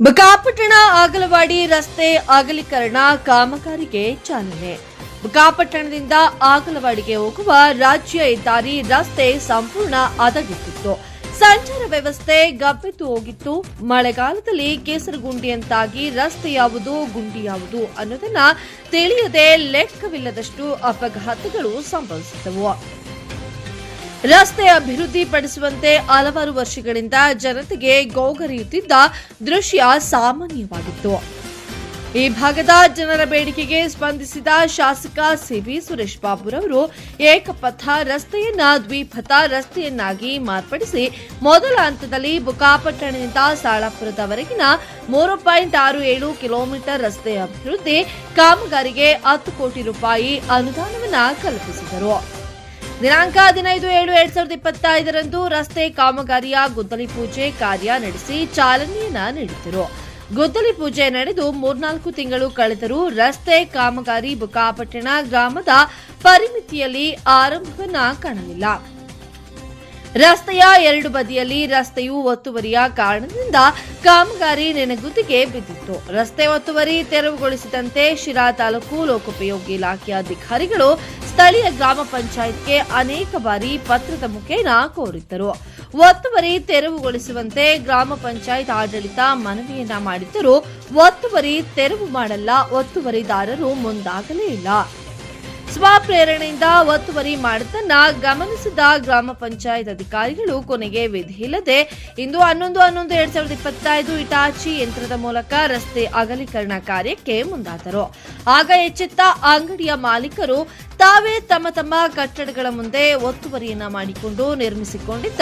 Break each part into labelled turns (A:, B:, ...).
A: ಬುಕಾಪಟ್ಟಣ ಆಗಲವಾಡಿ ರಸ್ತೆ ಅಗಲೀಕರಣ ಕಾಮಗಾರಿಗೆ ಚಾಲನೆ. ಬಕಾಪಟ್ಟಣದಿಂದ ಆಗಲವಾಡಿಗೆ ಹೋಗುವ ರಾಜ್ಯ ಹೆದ್ದಾರಿ ರಸ್ತೆ ಸಂಪೂರ್ಣ ಅದಗಿತ್ತು ಸಂಚಾರ ವ್ಯವಸ್ಥೆ ಗಬ್ಬೆತ್ತು ಹೋಗಿತ್ತು. ಮಳೆಗಾಲದಲ್ಲಿ ಕೇಸರಗುಂಡಿಯಂತಾಗಿ ರಸ್ತೆ ಯಾವುದು, ಗುಂಡಿ ಯಾವುದು ಅನ್ನೋದನ್ನ ತಿಳಿಯದೆ ಲೆಕ್ಕವಿಲ್ಲದಷ್ಟು ಅಪಘಾತಗಳು ಸಂಭವಿಸಿದವು ರಸ್ತೆ ಅಭಿವೃದ್ಧಿ ಪಡಿಸುವಂತೆ ಹಲವಾರು ವರ್ಷಗಳಿಂದ ಜನತೆಗೆ ಗೋಗರಿಯುತ್ತಿದ್ದ ದೃಶ್ಯ ಸಾಮಾನ್ಯವಾಗಿತ್ತು. ಈ ಭಾಗದ ಜನರ ಬೇಡಿಕೆಗೆ ಸ್ಪಂದಿಸಿದ ಶಾಸಕ ಸಿಬಿ ಸುರೇಶ್ ಬಾಬುರವರು ಏಕಪಥ ರಸ್ತೆಯನ್ನ ದ್ವಿಪಥ ರಸ್ತೆಯನ್ನಾಗಿ ಮಾರ್ಪಡಿಸಿ ಮೊದಲ ಹಂತದಲ್ಲಿ ಬುಕಾಪಟ್ಟಣದಿಂದ ಸಾಳಾಪುರದವರೆಗಿನ ಮೂರು ಪಾಯಿಂಟ್ ಆರು ಏಳು ಕಿಲೋಮೀಟರ್ ರಸ್ತೆ ಅಭಿವೃದ್ಧಿ ಕಾಮಗಾರಿಗೆ ಹತ್ತು ಕೋಟಿ ರೂಪಾಯಿ ಅನುದಾನವನ್ನು ಕಲ್ಪಿಸಿದರು. ದಿನಾಂಕ ಹದಿನೈದು ಏಳು ಎರಡ್ ಸಾವಿರದ ಇಪ್ಪತ್ತೈದರಂದು ರಸ್ತೆ ಕಾಮಗಾರಿಯ ಗುದ್ದಲಿ ಪೂಜೆ ಕಾರ್ಯ ನಡೆಸಿ ಚಾಲನೆಯನ್ನ ನೀಡಿದರು ಗುದ್ದಲಿ ಪೂಜೆ ನಡೆದು ಮೂರ್ನಾಲ್ಕು ತಿಂಗಳು ಕಳೆದರೂ ರಸ್ತೆ ಕಾಮಗಾರಿ ಬುಕಾಪಟ್ಟಣ ಗ್ರಾಮದ ಪರಿಮಿತಿಯಲ್ಲಿ ಆರಂಭವನ್ನ ಕಾಣಲಿಲ್ಲ. ರಸ್ತೆಯ ಎರಡು ಬದಿಯಲ್ಲಿ ರಸ್ತೆಯು ಒತ್ತುವರಿಯ ಕಾರಣದಿಂದ ಕಾಮಗಾರಿ ನೆನೆಗುದಿಗೆ ಬಿದ್ದಿತ್ತು. ರಸ್ತೆ ಒತ್ತುವರಿ ತೆರವುಗೊಳಿಸಿದಂತೆ ಶಿರಾ ತಾಲೂಕು ಲೋಕೋಪಯೋಗಿ ಇಲಾಖೆಯ ಅಧಿಕಾರಿಗಳು ಸ್ಥಳೀಯ ಗ್ರಾಮ ಪಂಚಾಯತ್ಗೆ ಅನೇಕ ಬಾರಿ ಪತ್ರದ ಮುಖೇನ ಕೋರಿದ್ದರು. ಒತ್ತುವರಿ ತೆರವುಗೊಳಿಸುವಂತೆ ಗ್ರಾಮ ಪಂಚಾಯತ್ ಆಡಳಿತ ಮನವಿಯನ್ನ ಮಾಡಿದ್ದರೂ ಒತ್ತುವರಿ ತೆರವು ಮಾಡಲ್ಲ, ಒತ್ತುವರಿದಾರರು ಮುಂದಾಗಲೇ ಇಲ್ಲ. ಸ್ವಪ್ರೇರಣೆಯಿಂದ ಒತ್ತುವರಿ ಮಾಡುತ್ತನ್ನ ಗಮನಿಸಿದ ಗ್ರಾಮ ಪಂಚಾಯತ್ ಅಧಿಕಾರಿಗಳು ಕೊನೆಗೆ ವಿಧಿಯಿಲ್ಲದೆ ಇಂದು ಹನ್ನೊಂದು ಹನ್ನೊಂದು ಎರಡ್ ಸಾವಿರದ ಇಪ್ಪತ್ತೈದು ಇಟಾಚಿ ಯಂತ್ರದ ಮೂಲಕ ರಸ್ತೆ ಅಗಲೀಕರಣ ಕಾರ್ಯಕ್ಕೆ ಮುಂದಾದರು. ಆಗ ಎಚ್ಚೆತ್ತ ಅಂಗಡಿಯ ಮಾಲೀಕರು ತಾವೇ ತಮ್ಮ ತಮ್ಮ ಕಟ್ಟಡಗಳ ಮುಂದೆ ಒತ್ತುವರಿಯನ್ನ ಮಾಡಿಕೊಂಡು ನಿರ್ಮಿಸಿಕೊಂಡಿದ್ದ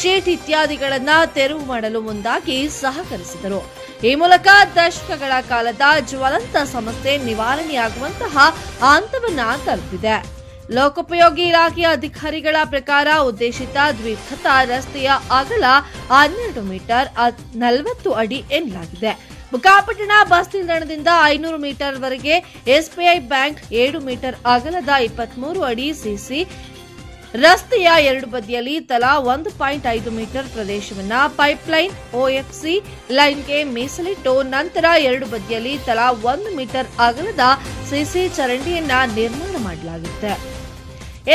A: ಶೀಟ್ ಇತ್ಯಾದಿಗಳನ್ನ ತೆರವು ಮಾಡಲು ಮುಂದಾಗಿ ಸಹಕರಿಸಿದರು. ಈ ಮೂಲಕ ದಶಕಗಳ ಕಾಲದ ಜ್ವಲಂತ ಸಮಸ್ಯೆ ನಿವಾರಣೆಯಾಗುವಂತಹ ಹಂತವನ್ನ ತಲುಪಿದೆ. ಲೋಕೋಪಯೋಗಿ ಇಲಾಖೆಯ ಅಧಿಕಾರಿಗಳ ಪ್ರಕಾರ ಉದ್ದೇಶಿತ ದ್ವಿಪಥ ರಸ್ತೆಯ ಅಗಲ ಹನ್ನೆರಡು ಮೀಟರ್ ನಲವತ್ತು ಅಡಿ ಎನ್ನಲಾಗಿದೆ. ಬುಕ್ಕಾಪಟ್ಟಣ ಬಸ್ ನಿಲ್ದಾಣದಿಂದ ಐನೂರು ಮೀಟರ್ ವರೆಗೆ ಎಸ್ಬಿಐ ಬ್ಯಾಂಕ್ ಏಳು ಮೀಟರ್ ಅಗಲದ ಇಪ್ಪತ್ಮೂರು ಅಡಿ ಸಿಸಿ ರಸ್ತೆಯ ಎರಡು ಬದಿಯಲ್ಲಿ ತಲಾ ಒಂದು ಪಾಯಿಂಟ್ ಐದು ಮೀಟರ್ ಪ್ರದೇಶವನ್ನ ಪೈಪ್ಲೈನ್ ಒಎಫ್ಸಿ ಲೈನ್ಗೆ ಮೀಸಲಿಟ್ಟು ನಂತರ ಎರಡು ಬದಿಯಲ್ಲಿ ತಲಾ ಒಂದು ಮೀಟರ್ ಅಗಲದ ಸಿಸಿ ಚರಂಡಿಯನ್ನ ನಿರ್ಮಾಣ ಮಾಡಲಾಗುತ್ತೆ.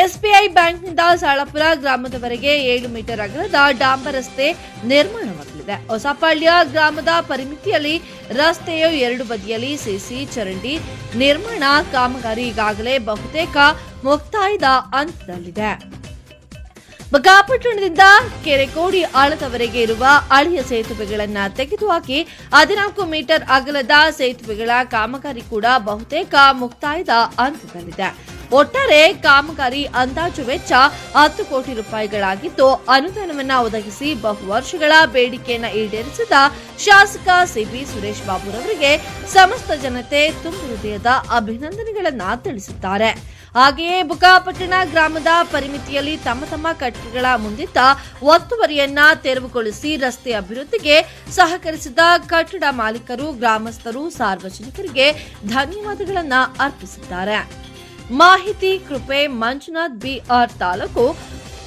A: ಎಸ್ಬಿಐ ಬ್ಯಾಂಕ್ನಿಂದ ಸಾಳಪುರ ಗ್ರಾಮದವರೆಗೆ ಏಳು ಮೀಟರ್ ಅಗಲದ ಡಾಂಬರ್ ರಸ್ತೆ ನಿರ್ಮಾಣವಾಗಲಿದೆ ಹೊಸಪಾಳ್ಯ ಗ್ರಾಮದ ಪರಿಮಿತಿಯಲ್ಲಿ ರಸ್ತೆಯ ಎರಡು ಬದಿಯಲ್ಲಿ ಸಿಸಿ ಚರಂಡಿ ನಿರ್ಮಾಣ ಕಾಮಗಾರಿ ಈಗಾಗಲೇ ಬಹುತೇಕ ಮುಕ್ತಾಯದ ಹಂತದಲ್ಲಿದೆ. ಬಗಾಪಟ್ಟಣದಿಂದ ಕೆರೆಕೋಡಿ ಆಳದವರೆಗೆ ಇರುವ ಹಳೆಯ ಸೇತುವೆಗಳನ್ನ ತೆಗೆದುಹಾಕಿ ಹದಿನಾಲ್ಕು ಮೀಟರ್ ಅಗಲದ ಸೇತುವೆಗಳ ಕಾಮಗಾರಿ ಕೂಡ ಬಹುತೇಕ ಮುಕ್ತಾಯದ ಹಂತದಲ್ಲಿದೆ. ಒಟ್ಟಾರೆ ಕಾಮಗಾರಿ ಅಂದಾಜು ವೆಚ್ಚ ಹತ್ತು ಕೋಟಿ ರೂಪಾಯಿಗಳಾಗಿದ್ದು, ಅನುದಾನವನ್ನ ಒದಗಿಸಿ ಬಹು ವರ್ಷಗಳ ಬೇಡಿಕೆಯನ್ನ ಈಡೇರಿಸಿದ ಶಾಸಕ ಸಿಬಿ ಸುರೇಶ್ ಬಾಬುರವರಿಗೆ ಸಮಸ್ತ ಜನತೆ ತುಂಬು ಹೃದಯದ ಅಭಿನಂದನೆಗಳನ್ನ ತಿಳಿಸಿದ್ದಾರೆ. ಹಾಗೆಯೇ ಬುಕಾಪಟ್ಟಣ ಗ್ರಾಮದ ಪರಿಮಿತಿಯಲ್ಲಿ ತಮ್ಮ ತಮ್ಮ ಕಟ್ಟಡಗಳ ಮುಂದಿದ್ದ ಒತ್ತುವರಿಯನ್ನ ತೆರವುಗೊಳಿಸಿ ರಸ್ತೆ ಅಭಿವೃದ್ಧಿಗೆ ಸಹಕರಿಸಿದ ಕಟ್ಟಡ ಮಾಲೀಕರು, ಗ್ರಾಮಸ್ಥರು, ಸಾರ್ವಜನಿಕರಿಗೆ ಧನ್ಯವಾದಗಳನ್ನ ಅರ್ಪಿಸಿದ್ದಾರೆ. ಮಾಹಿತಿ ಕೃಪೆ ಮಂಜುನಾಥ್ ಬಿಆರ್ ತಾಲೂಕು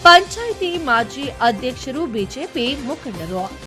A: ಪಂಚಾಯಿತಿ ಮಾಜಿ ಅಧ್ಯಕ್ಷರು ಬಿಜೆಪಿ ಮುಖಂಡರು.